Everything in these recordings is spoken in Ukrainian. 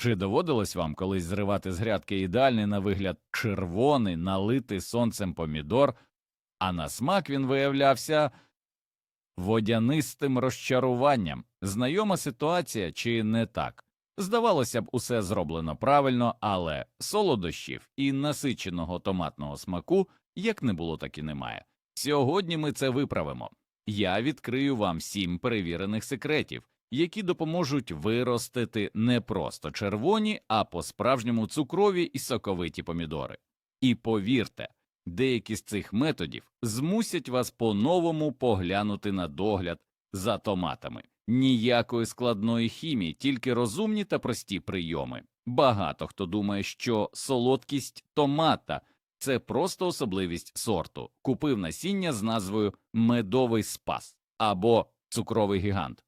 Чи доводилось вам колись зривати з грядки ідеальний на вигляд червоний, налитий сонцем помідор, а на смак він виявлявся водянистим розчаруванням? Знайома ситуація чи не так? Здавалося б, усе зроблено правильно, але солодощів і насиченого томатного смаку як не було, так і немає. Сьогодні ми це виправимо. Я відкрию вам сім перевірених секретів, які допоможуть виростити не просто червоні, а по-справжньому цукрові і соковиті помідори. І повірте, деякі з цих методів змусять вас по-новому поглянути на догляд за томатами. Ніякої складної хімії, тільки розумні та прості прийоми. Багато хто думає, що солодкість томата це просто особливість сорту. Купив насіння з назвою медовий спас або цукровий гігант.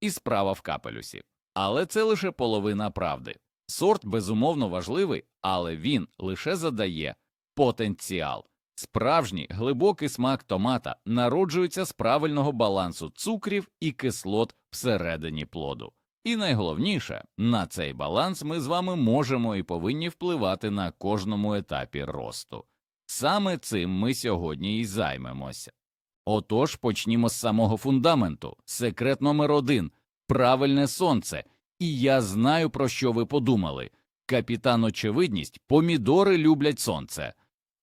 І справа в капелюсі. Але це лише половина правди. Сорт безумовно важливий, але він лише задає потенціал. Справжній глибокий смак томата народжується з правильного балансу цукрів і кислот всередині плоду. І найголовніше, на цей баланс ми з вами можемо і повинні впливати на кожному етапі росту. Саме цим ми сьогодні і займемося. Отож почнімо з самого фундаменту. Секрет номер один правильне сонце. І я знаю, про що ви подумали. Капітан очевидність, помідори люблять сонце.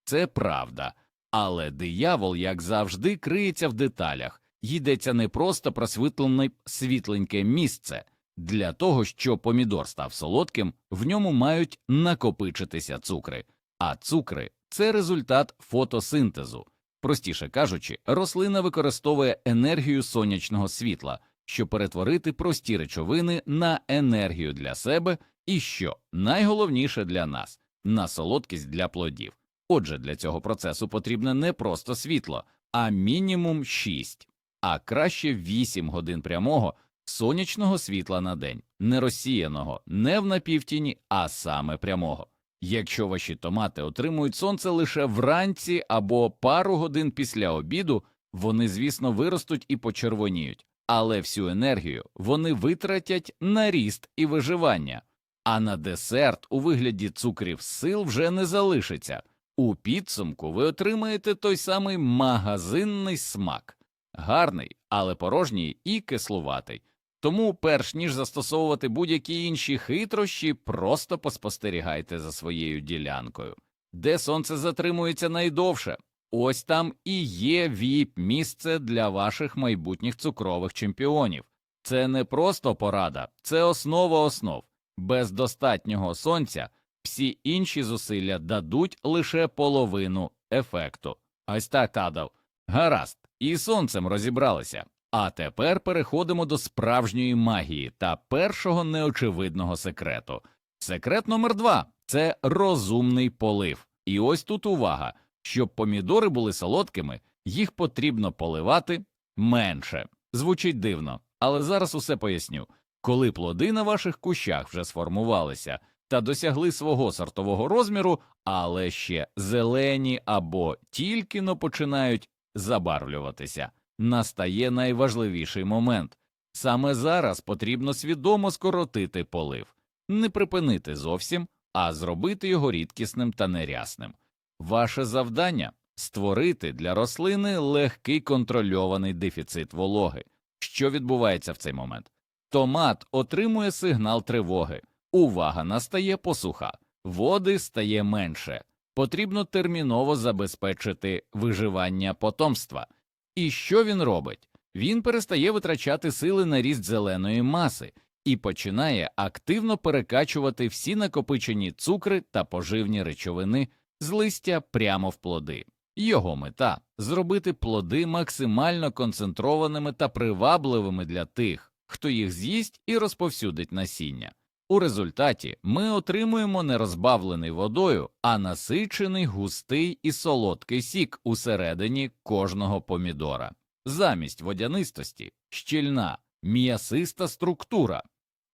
Це правда. Але диявол, як завжди, криється в деталях. Йдеться не просто про світлене світленьке місце. Для того, щоб помідор став солодким, в ньому мають накопичитися цукри, а цукри це результат фотосинтезу. Простіше кажучи, рослина використовує енергію сонячного світла, щоб перетворити прості речовини на енергію для себе і що найголовніше для нас на солодкість для плодів. Отже, для цього процесу потрібне не просто світло, а мінімум 6, а краще 8 годин прямого сонячного світла на день, не розсіяного, не в напівтіні, а саме прямого. Якщо ваші томати отримують сонце лише вранці або пару годин після обіду, вони, звісно, виростуть і почервоніють, але всю енергію вони витратять на ріст і виживання, а на десерт у вигляді цукрів сил вже не залишиться. У підсумку ви отримаєте той самий магазинний смак, гарний, але порожній і кислуватий. Тому, перш ніж застосовувати будь-які інші хитрощі, просто поспостерігайте за своєю ділянкою, де сонце затримується найдовше. Ось там і є віп місце для ваших майбутніх цукрових чемпіонів. Це не просто порада, це основа основ. Без достатнього сонця всі інші зусилля дадуть лише половину ефекту. Ось так тадав. Гаразд, і сонцем розібралися. А тепер переходимо до справжньої магії та першого неочевидного секрету. Секрет номер два це розумний полив. І ось тут увага: щоб помідори були солодкими, їх потрібно поливати менше. Звучить дивно, але зараз усе поясню. Коли плоди на ваших кущах вже сформувалися та досягли свого сортового розміру, але ще зелені або тільки но починають забарвлюватися настає найважливіший момент. Саме зараз потрібно свідомо скоротити полив, не припинити зовсім, а зробити його рідкісним та нерясним. Ваше завдання створити для рослини легкий контрольований дефіцит вологи. Що відбувається в цей момент? Томат отримує сигнал тривоги, увага настає посуха, води стає менше, потрібно терміново забезпечити виживання потомства. І що він робить? Він перестає витрачати сили на ріст зеленої маси і починає активно перекачувати всі накопичені цукри та поживні речовини з листя прямо в плоди. Його мета зробити плоди максимально концентрованими та привабливими для тих, хто їх з'їсть і розповсюдить насіння. У результаті ми отримуємо не розбавлений водою, а насичений густий і солодкий сік усередині кожного помідора. Замість водянистості щільна, м'ясиста структура.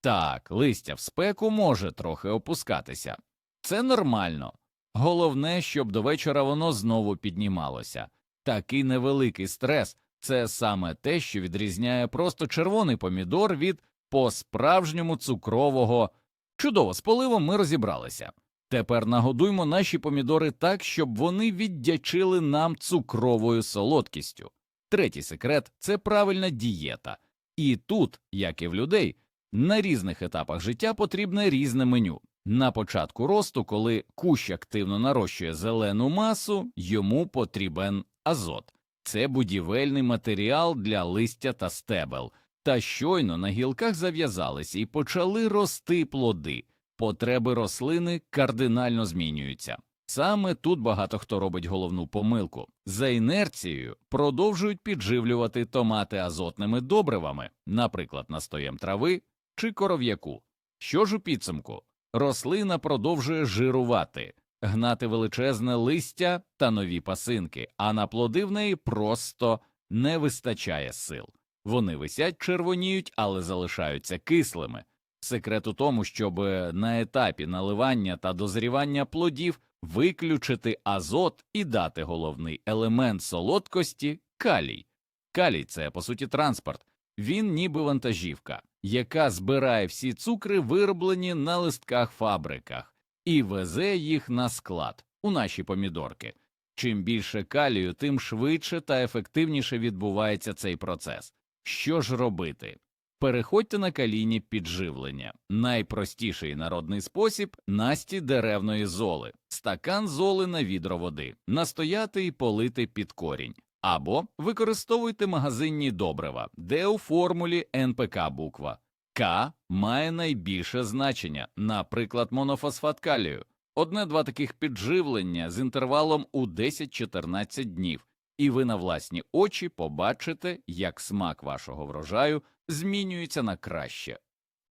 Так, листя в спеку може трохи опускатися. Це нормально. Головне, щоб до вечора воно знову піднімалося. Такий невеликий стрес це саме те, що відрізняє просто червоний помідор від по справжньому цукрового Чудово, з поливом ми розібралися. Тепер нагодуймо наші помідори так, щоб вони віддячили нам цукровою солодкістю. Третій секрет це правильна дієта. І тут, як і в людей, на різних етапах життя потрібне різне меню. На початку росту, коли кущ активно нарощує зелену масу, йому потрібен азот. Це будівельний матеріал для листя та стебел. Та щойно на гілках зав'язалися і почали рости плоди. Потреби рослини кардинально змінюються. Саме тут багато хто робить головну помилку. За інерцією продовжують підживлювати томати азотними добривами, наприклад, настоєм трави чи коров'яку. Що ж у підсумку? Рослина продовжує жирувати, гнати величезне листя та нові пасинки, а на плоди в неї просто не вистачає сил. Вони висять, червоніють, але залишаються кислими. Секрет у тому, щоб на етапі наливання та дозрівання плодів виключити азот і дати головний елемент солодкості калій. Калій це по суті транспорт. Він ніби вантажівка, яка збирає всі цукри, вироблені на листках фабриках, і везе їх на склад у наші помідорки. Чим більше калію, тим швидше та ефективніше відбувається цей процес. Що ж робити? Переходьте на калійні підживлення. Найпростіший народний спосіб насті деревної золи, стакан золи на відро води, настояти і полити під корінь. Або використовуйте магазинні добрива, де у формулі НПК буква К має найбільше значення, наприклад, монофосфат калію. Одне-два таких підживлення з інтервалом у 10-14 днів, і ви на власні очі побачите, як смак вашого врожаю змінюється на краще.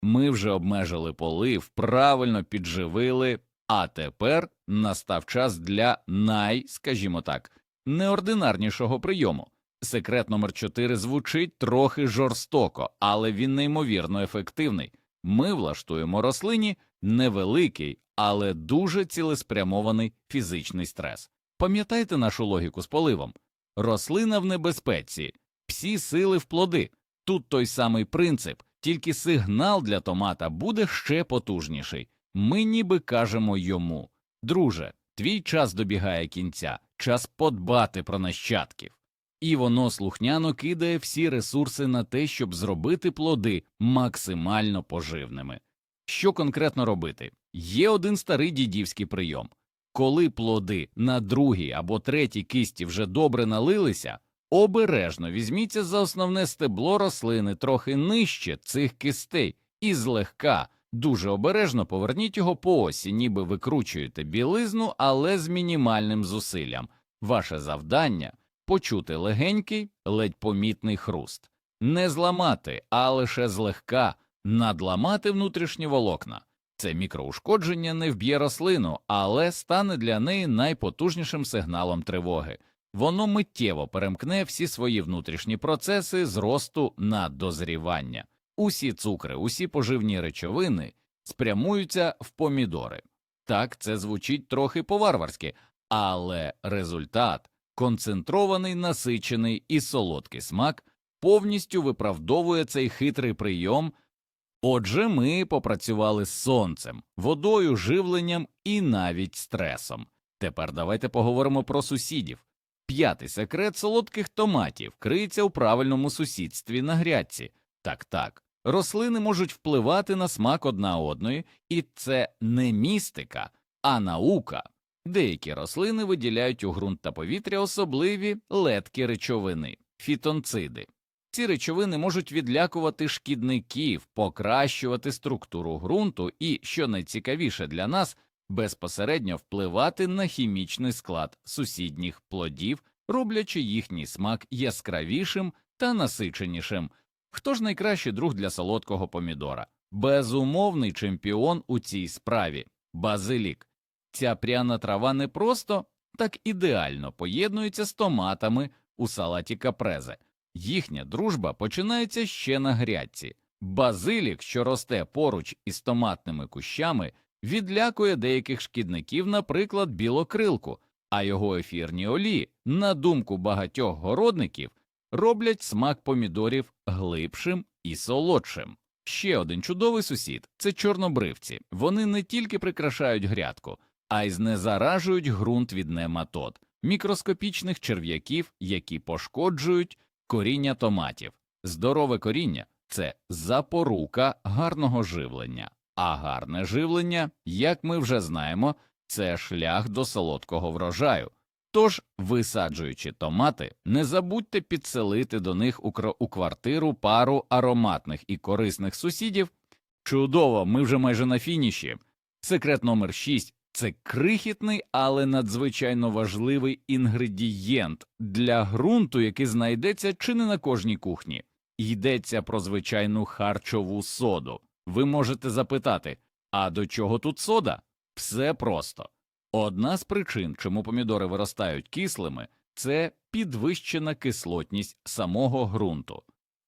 Ми вже обмежили полив, правильно підживили, а тепер настав час для най, скажімо так, неординарнішого прийому. Секрет номер 4 звучить трохи жорстоко, але він неймовірно ефективний. Ми влаштуємо рослині невеликий, але дуже цілеспрямований фізичний стрес. Пам'ятайте нашу логіку з поливом. Рослина в небезпеці, всі сили в плоди. Тут той самий принцип, тільки сигнал для томата буде ще потужніший. Ми ніби кажемо йому Друже, твій час добігає кінця, час подбати про нащадків. І воно слухняно кидає всі ресурси на те, щоб зробити плоди максимально поживними. Що конкретно робити? Є один старий дідівський прийом. Коли плоди на другій або третій кисті вже добре налилися, обережно візьміться за основне стебло рослини трохи нижче цих кистей і злегка, дуже обережно поверніть його по осі, ніби викручуєте білизну, але з мінімальним зусиллям. Ваше завдання почути легенький, ледь помітний хруст, не зламати, а лише злегка надламати внутрішні волокна. Це мікроушкодження не вб'є рослину, але стане для неї найпотужнішим сигналом тривоги. Воно миттєво перемкне всі свої внутрішні процеси з росту на дозрівання. Усі цукри, усі поживні речовини спрямуються в помідори. Так, це звучить трохи по-варварськи, але результат концентрований, насичений і солодкий смак повністю виправдовує цей хитрий прийом. Отже, ми попрацювали з сонцем, водою, живленням і навіть стресом. Тепер давайте поговоримо про сусідів. П'ятий секрет солодких томатів криється у правильному сусідстві на грядці. Так так, рослини можуть впливати на смак одна одної, і це не містика, а наука. Деякі рослини виділяють у ґрунт та повітря особливі леткі речовини фітонциди. Ці речовини можуть відлякувати шкідників, покращувати структуру ґрунту і, що найцікавіше для нас, безпосередньо впливати на хімічний склад сусідніх плодів, роблячи їхній смак яскравішим та насиченішим. Хто ж найкращий друг для солодкого помідора? Безумовний чемпіон у цій справі базилік. Ця пряна трава не просто так ідеально поєднується з томатами у салаті капрезе. Їхня дружба починається ще на грядці. Базилік, що росте поруч із томатними кущами, відлякує деяких шкідників, наприклад, білокрилку, а його ефірні олії, на думку багатьох городників, роблять смак помідорів глибшим і солодшим. Ще один чудовий сусід це чорнобривці. Вони не тільки прикрашають грядку, а й знезаражують ґрунт від нематод, мікроскопічних черв'яків, які пошкоджують коріння томатів. Здорове коріння це запорука гарного живлення, а гарне живлення, як ми вже знаємо, це шлях до солодкого врожаю. Тож, висаджуючи томати, не забудьте підселити до них у, квартиру пару ароматних і корисних сусідів. Чудово, ми вже майже на фініші. Секрет номер 6 – це крихітний, але надзвичайно важливий інгредієнт для ґрунту, який знайдеться чи не на кожній кухні. Йдеться про звичайну харчову соду. Ви можете запитати, а до чого тут сода? Все просто. Одна з причин, чому помідори виростають кислими, це підвищена кислотність самого ґрунту.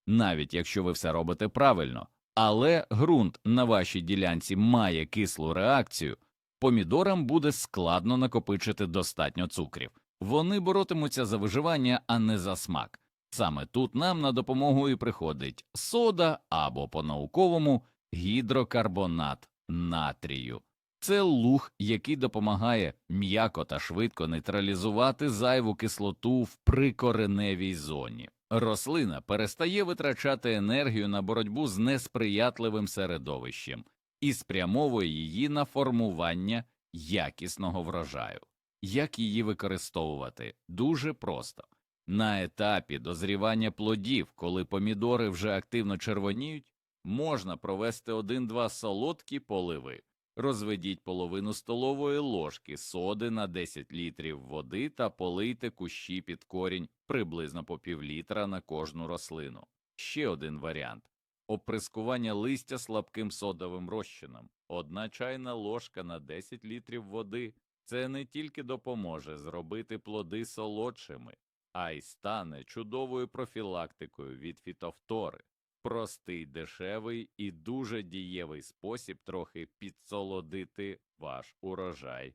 Навіть якщо ви все робите правильно, але ґрунт на вашій ділянці має кислу реакцію, помідорам буде складно накопичити достатньо цукрів. Вони боротимуться за виживання, а не за смак. Саме тут нам на допомогу і приходить сода або по-науковому гідрокарбонат натрію. Це луг, який допомагає м'яко та швидко нейтралізувати зайву кислоту в прикореневій зоні. Рослина перестає витрачати енергію на боротьбу з несприятливим середовищем і спрямовує її на формування якісного врожаю. Як її використовувати? Дуже просто. На етапі дозрівання плодів, коли помідори вже активно червоніють, можна провести один-два солодкі поливи. Розведіть половину столової ложки соди на 10 літрів води та полийте кущі під корінь приблизно по півлітра на кожну рослину. Ще один варіант оприскування листя слабким содовим розчином. Одна чайна ложка на 10 літрів води. Це не тільки допоможе зробити плоди солодшими, а й стане чудовою профілактикою від фітофтори. Простий, дешевий і дуже дієвий спосіб трохи підсолодити ваш урожай.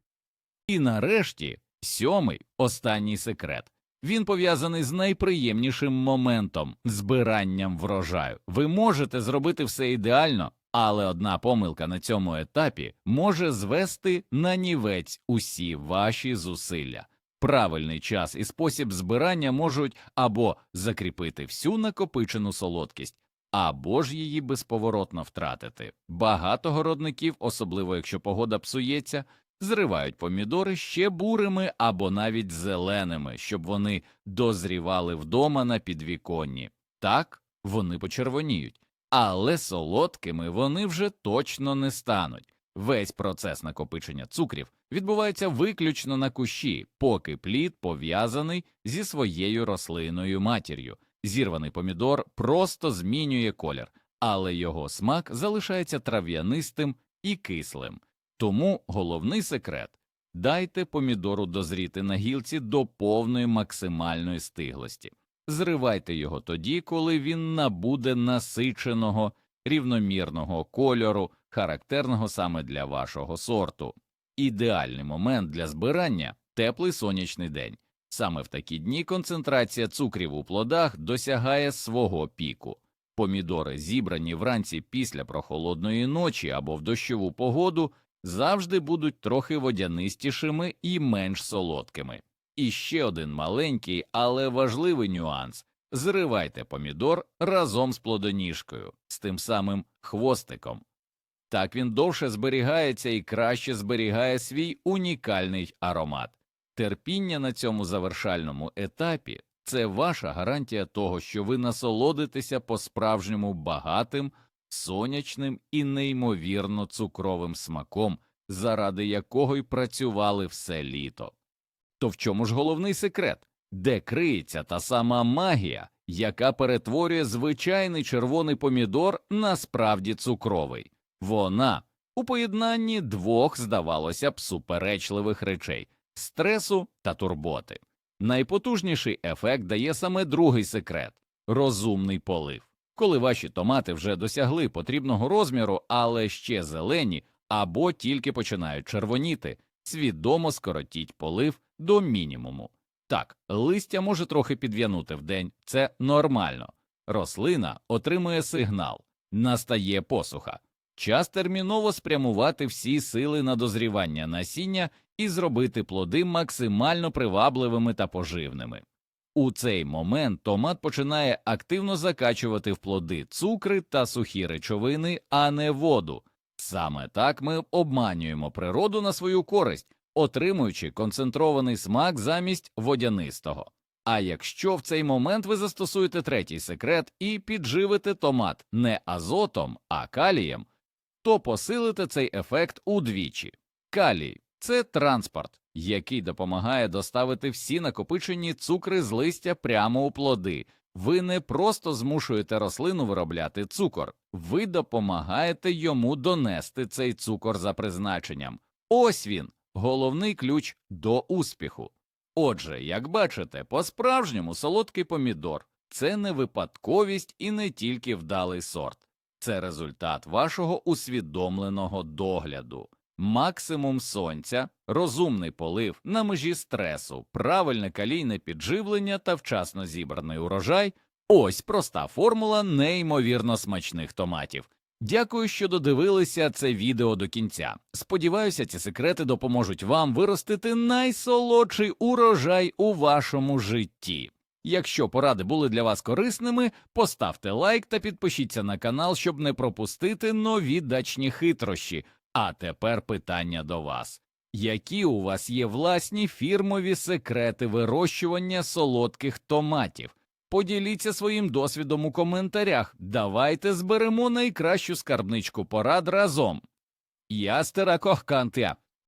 І нарешті сьомий останній секрет. Він пов'язаний з найприємнішим моментом збиранням врожаю. Ви можете зробити все ідеально, але одна помилка на цьому етапі може звести на нівець усі ваші зусилля. Правильний час і спосіб збирання можуть або закріпити всю накопичену солодкість, або ж її безповоротно втратити. Багато городників, особливо якщо погода псується, зривають помідори ще бурими або навіть зеленими, щоб вони дозрівали вдома на підвіконні. Так вони почервоніють, але солодкими вони вже точно не стануть. Весь процес накопичення цукрів відбувається виключно на кущі, поки плід пов'язаний зі своєю рослиною матір'ю. Зірваний помідор просто змінює колір, але його смак залишається трав'янистим і кислим. Тому головний секрет дайте помідору дозріти на гілці до повної максимальної стиглості. Зривайте його тоді, коли він набуде насиченого рівномірного кольору, характерного саме для вашого сорту. Ідеальний момент для збирання теплий сонячний день. Саме в такі дні концентрація цукрів у плодах досягає свого піку. Помідори, зібрані вранці після прохолодної ночі або в дощову погоду, завжди будуть трохи водянистішими і менш солодкими. І ще один маленький, але важливий нюанс зривайте помідор разом з плодоніжкою, з тим самим хвостиком. Так він довше зберігається і краще зберігає свій унікальний аромат. Терпіння на цьому завершальному етапі це ваша гарантія того, що ви насолодитеся по-справжньому багатим, сонячним і неймовірно цукровим смаком, заради якого й працювали все літо. То в чому ж головний секрет? Де криється та сама магія, яка перетворює звичайний червоний помідор на справді цукровий? Вона у поєднанні двох, здавалося б, суперечливих речей стресу та турботи. Найпотужніший ефект дає саме другий секрет розумний полив. Коли ваші томати вже досягли потрібного розміру, але ще зелені або тільки починають червоніти, свідомо скоротіть полив до мінімуму. Так, листя може трохи підв'янути вдень, це нормально. Рослина отримує сигнал настає посуха. Час терміново спрямувати всі сили на дозрівання насіння і зробити плоди максимально привабливими та поживними. У цей момент томат починає активно закачувати в плоди цукри та сухі речовини, а не воду. Саме так ми обманюємо природу на свою користь, отримуючи концентрований смак замість водянистого. А якщо в цей момент ви застосуєте третій секрет і підживите томат не азотом, а калієм, то посилите цей ефект удвічі. Калій це транспорт, який допомагає доставити всі накопичені цукри з листя прямо у плоди. Ви не просто змушуєте рослину виробляти цукор, ви допомагаєте йому донести цей цукор за призначенням. Ось він, головний ключ до успіху. Отже, як бачите, по-справжньому солодкий помідор це не випадковість і не тільки вдалий сорт, це результат вашого усвідомленого догляду. Максимум сонця, розумний полив на межі стресу, правильне калійне підживлення та вчасно зібраний урожай ось проста формула неймовірно смачних томатів. Дякую, що додивилися це відео до кінця. Сподіваюся, ці секрети допоможуть вам виростити найсолодший урожай у вашому житті. Якщо поради були для вас корисними, поставте лайк та підпишіться на канал, щоб не пропустити нові дачні хитрощі. А тепер питання до вас. Які у вас є власні фірмові секрети вирощування солодких томатів? Поділіться своїм досвідом у коментарях. Давайте зберемо найкращу скарбничку порад разом. Я Стера Кохкантя.